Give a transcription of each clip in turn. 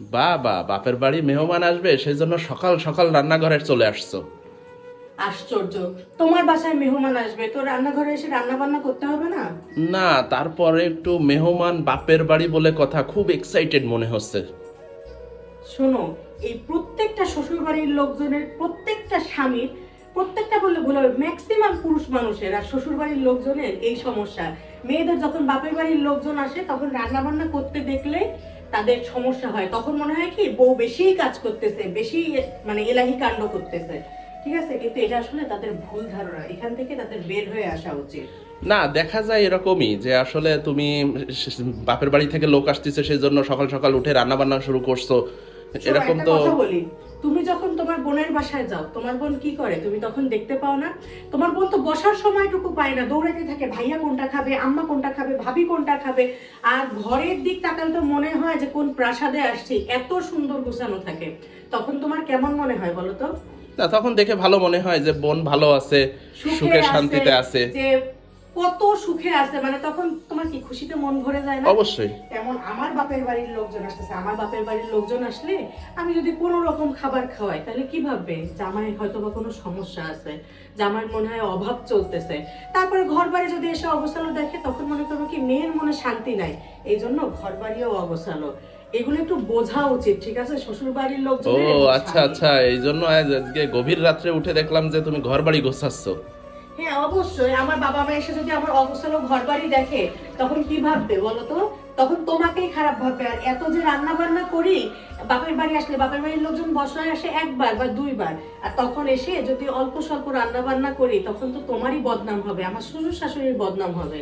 বা বা বাপের বাড়ি মেহমান আসবে সেই জন্য সকাল সকাল রান্নাঘরে চলে আসছো। আশ্চর্য। তোমার বাসায় মেহমান আসবে তো রান্নাঘরে এসে রান্না বান্না করতে হবে না? না তারপরে একটু মেহমান বাপের বাড়ি বলে কথা খুব এক্সাইটেড মনে হচ্ছে। শোনো এই প্রত্যেকটা শ্বশুর বাড়ির লোকজনের প্রত্যেকটা স্বামীর প্রত্যেকটা বললে ভুল হবে ম্যাক্সিমাম পুরুষ মানুষের আর শ্বশুর বাড়ির লোকজনের এই সমস্যা। মেয়েদের যখন বাপের বাড়ির লোকজন আসে তখন রান্না বান্না করতে দেখলে তাদের সমস্যা হয় তখন মনে হয় কি বউ বেশি কাজ করতেছে বেশি মানে এলাহি কাণ্ড করতেছে। ঠিক আছে? কিন্তু এটা আসলে তাদের ভুল ধারণা এখান থেকে তাদের বের হয়ে আসা উচিত। না দেখা যায় এরকমই যে আসলে তুমি বাপের বাড়ি থেকে লোক আসতেছে সেই জন্য সকাল সকাল উঠে রান্না বান্না শুরু করছ। এরকম তো বলি। তুমি যখন তোমার বোনের বাসায় যাও তোমার বোন কি করে? তুমি তখন দেখতে পাও না? তোমার বোন তো বসার সময়টুকু পায় না দৌড়াতে থাকে ভাইয়া কোনটা খাবে? আম্মা কোনটা খাবে? ভাবি কোনটা খাবে? আর ঘরের দিক তাকালে তো মনে হয় যে কোন প্রাসাদে আসছি এত সুন্দর গোছানো থাকে। তখন তোমার কেমন মনে হয় বলো তো? না তখন দেখে ভালো মনে হয় যে বোন ভালো আছে সুখে শান্তিতে আছে। যে কত সুখে আছে মানে তখন তোমার কি খুশিতে মন ভরে যায় না? অবশ্যই। তেমন আমার বাপের বাড়ির লোকজন আসতেছে। আমার বাপের বাড়ির লোকজন আসলে আমি যদি কোনো রকম খাবার খাওয়াই তাহলে কি ভাববে? জামাই হয়তো বা কোনো সমস্যা আছে। জামাইয়ের মনে হয় অভাব চলতেছে। তারপরে ঘর বাড়ি যদি এসে অবস্থানো দেখে তখন মনে করব কি মেয়ের মনে শান্তি নাই। এই জন্য ঘর বাড়িও অবস্থানো এগুলো একটু বোঝা উচিত ঠিক আছে? শ্বশুর বাড়ির লোকজন ও আচ্ছা আচ্ছা। এই জন্য আজকে গভীর রাত্রে উঠে দেখলাম যে তুমি ঘর বাড়ি গোছাচ্ছ। হ্যাঁ অবশ্যই। আমার বাবা মা এসে যদি আমার ঘর বাড়ি দেখে তখন কি ভাববে বলো তো? তখন তোমাকেই খারাপ ভাববে। আর এত যে রান্না বান্না করি বাপের বাড়ি আসলে বাপের বাড়ির লোকজন বসায় আসে একবার বা দুইবার। আর তখন এসে যদি অল্প স্বল্প রান্না বান্না করি তখন তো তোমারই বদনাম হবে আমার শ্বশুর শাশুড়ির বদনাম হবে।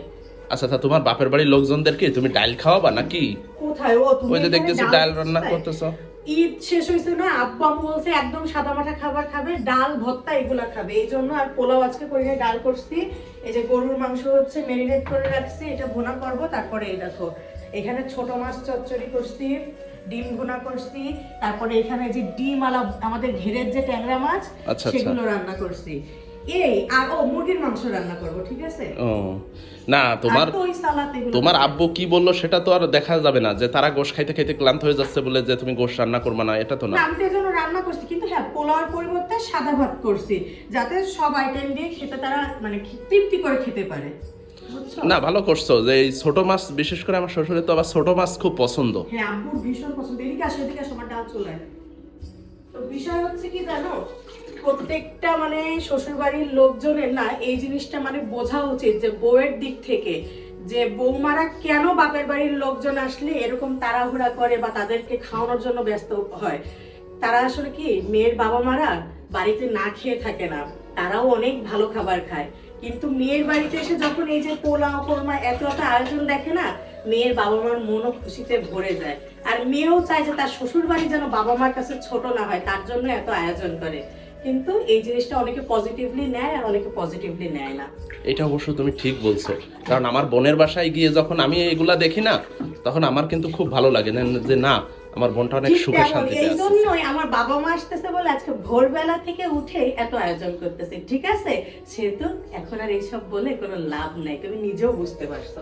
আচ্ছা তা তোমার বাপের বাড়ির লোকজনদেরকে তুমি ডাইল খাওয়াবা নাকি? কোথায়? ও তুমি ওই যে এখানে ডাল ডাল রান্না করতে? করতেছো। ঈদ শেষ হয়েছে না আব্বু আম্মু বলছে একদম সাদা মাঠা খাবার খাবে ডাল ভত্তা এগুলা খাবে। এই জন্য আর পোলাও আজকে করে নিয়ে ডাল করছি। এই যে গরুর মাংস হচ্ছে মেরিনেট করে রাখছি এটা ভুনা করব তারপরে এই দেখো এখানে ছোট মাছ চচ্চড়ি করছি ডিম ভুনা করছি তারপরে এখানে যে ডিম আলা আমাদের ঘেরের যে ট্যাংরা মাছ আচ্ছা, আচ্ছা। সেগুলো রান্না করছি। এই আর ও মুরগির মাংস রান্না করব ঠিক আছে? ও না তোমার তোমার আব্বু কি বলল সেটা তো আর দেখা যাবে না যে তারা গোশ খাইতে খাইতে ক্লান্ত হয়ে যাচ্ছে বলে যে তুমি গোশ রান্না করবে না এটা তো না। আমি তো এই জন্য রান্না করছি কিন্তু হ্যাঁ পোলাওর পরিবর্তে সাদা ভাত করছি যাতে সব আইটেম দিয়ে খেতে তারা মানে তৃপ্তি করে খেতে পারে। না ভালো করছ যে এই ছোট মাছ বিশেষ করে আমার শ্বশুরের তো আবার ছোট মাছ খুব পছন্দ। হ্যাঁ আব্বুর ভীষণ পছন্দ। এদিকে আসো এদিকে আসো আমার ডাল চলে তো বিষয় হচ্ছে কি জানো প্রত্যেকটা মানে শ্বশুর বাড়ির লোকজনের না এই জিনিসটা মানে বোঝা উচিত যে বউয়ের দিক থেকে যে বৌমারা কেন বাপের বাড়ির লোকজন আসলে এরকম তাড়াহুড়া করে বা তাদেরকে খাওয়ানোর জন্য ব্যস্ত হয়? তারা আসলে কি মেয়ের বাবা মারা বাড়িতে না খেয়ে থাকে না? তারাও অনেক ভালো খাবার খায়। কিন্তু মেয়ের বাড়িতে এসে যখন এই যে পোলাও কোরমা এত এত আয়োজন দেখে না, মেয়ের বাবা মার মনও খুশিতে ভরে যায়। আর মেয়েও চায় যে তার শ্বশুর বাড়ি যেন বাবা মার কাছে ছোট না হয়, তার জন্য এত আয়োজন করে। কিন্তু এই জিনিসটা অনেকে পজিটিভলি নেয় আর অনেকে পজিটিভলি নেয় না। এটা অবশ্য তুমি ঠিক বলছো। কারণ আমার বোনের বাসায় গিয়ে যখন আমি এগুলা দেখি না তখন আমার কিন্তু খুব ভালো লাগে যে না আমার বোনটা অনেক সুখে শান্তিতে এই আছে। জন্যই আমার বাবা মা আসতেছে বলে আজকে ভোরবেলা থেকে উঠে এত আয়োজন করতেছে। ঠিক আছে? সেহেতু এখন আর এইসব বলে কোনো লাভ নাই তুমি নিজেও বুঝতে পারছ।